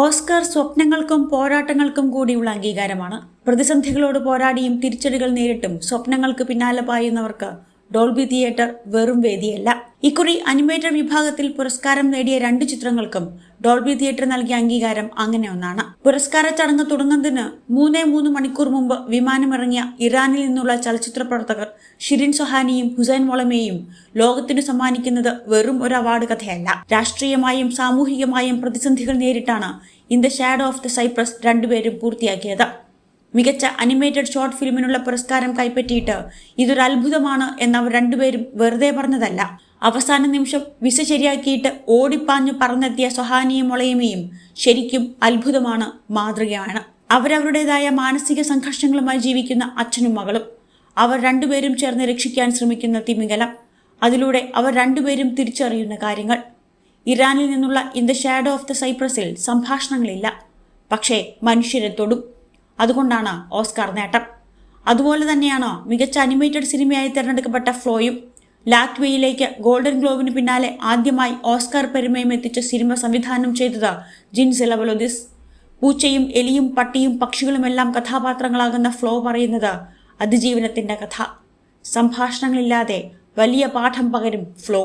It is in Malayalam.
ഓസ്കാർ സ്വപ്നങ്ങൾക്കും പോരാട്ടങ്ങൾക്കും കൂടിയുള്ള അംഗീകാരമാണ്. പ്രതിസന്ധികളോട് പോരാടിയും തിരിച്ചടികൾ നേരിട്ടും സ്വപ്നങ്ങൾക്ക് പിന്നാലെ പായുന്നവർക്ക് ഡോൾബി തിയേറ്റർ വെറും വേദിയല്ല. ഇക്കുറി അനിമേറ്റർ വിഭാഗത്തിൽ പുരസ്കാരം നേടിയ രണ്ട് ചിത്രങ്ങൾക്കും ഡോൾബി തിയേറ്റർ നൽകിയ അംഗീകാരം അങ്ങനെ ഒന്നാണ്. പുരസ്കാര ചടങ്ങ് തുടങ്ങുന്നതിന് മൂന്നേ മൂന്ന് മണിക്കൂർ മുമ്പ് വിമാനമിറങ്ങിയ ഇറാനിൽ നിന്നുള്ള ചലച്ചിത്ര പ്രവർത്തകർ ഷിരിൻ സൊഹാനിയും ഹുസൈൻ മൊളമയും ലോകത്തിനു സമ്മാനിക്കുന്നത് വെറും ഒരു അവാർഡ് കഥയല്ല. രാഷ്ട്രീയമായും സാമൂഹികമായും പ്രതിസന്ധികൾ നേരിട്ടാണ് in the shadow of the Cyprus രണ്ടുപേരും പൂർത്തിയാക്കിയത്. മികച്ച അനിമേറ്റഡ് ഷോർട്ട് ഫിലിമിനുള്ള പുരസ്കാരം കൈപ്പറ്റിയിട്ട് ഇതൊരു അത്ഭുതമാണ് എന്നവർ രണ്ടുപേരും വെറുതെ പറഞ്ഞതല്ല. അവസാന നിമിഷം വിസ ശരിയാക്കിയിട്ട് ഓടിപ്പാഞ്ഞു പറന്നെത്തിയ സൊഹാനിയും മുളയുമേയും ശരിക്കും അത്ഭുതമാണ് മാതൃകയാണ്. അവരവരുടേതായ മാനസിക സംഘർഷങ്ങളുമായി ജീവിക്കുന്ന അച്ഛനും മകളും. അവർ രണ്ടുപേരും ചേർന്ന് രക്ഷിക്കാൻ ശ്രമിക്കുന്ന തിമിംഗലം. അതിലൂടെ അവർ രണ്ടുപേരും തിരിച്ചറിയുന്ന കാര്യങ്ങൾ. ഇറാനിൽ നിന്നുള്ള in the shadow of the സൈപ്രസിൽ സംഭാഷണങ്ങളില്ല. പക്ഷേ മനുഷ്യരെ തൊടും. അതുകൊണ്ടാണ് ഓസ്കാർ നേട്ടം. അതുപോലെ തന്നെയാണോ മികച്ച അനിമേറ്റഡ് സിനിമയായി തിരഞ്ഞെടുക്കപ്പെട്ട ഫ്ലോയും ലാറ്റ്വിയയിലേക്ക് ഗോൾഡൻ ഗ്ലോബിന് പിന്നാലെ ആദ്യമായി ഓസ്കാർ പെരുമയും എത്തിച്ച സിനിമ സംവിധാനം ചെയ്തത് ജിൻ ലവലോദിസ് പൂച്ചയും എലിയും പട്ടിയും പക്ഷികളുമെല്ലാം കഥാപാത്രങ്ങളാകുന്ന ഫ്ലോ പറയുന്നത് അതിജീവനത്തിന്റെ കഥ. സംഭാഷണങ്ങളില്ലാതെ വലിയ പാഠം പകരും ഫ്ലോ.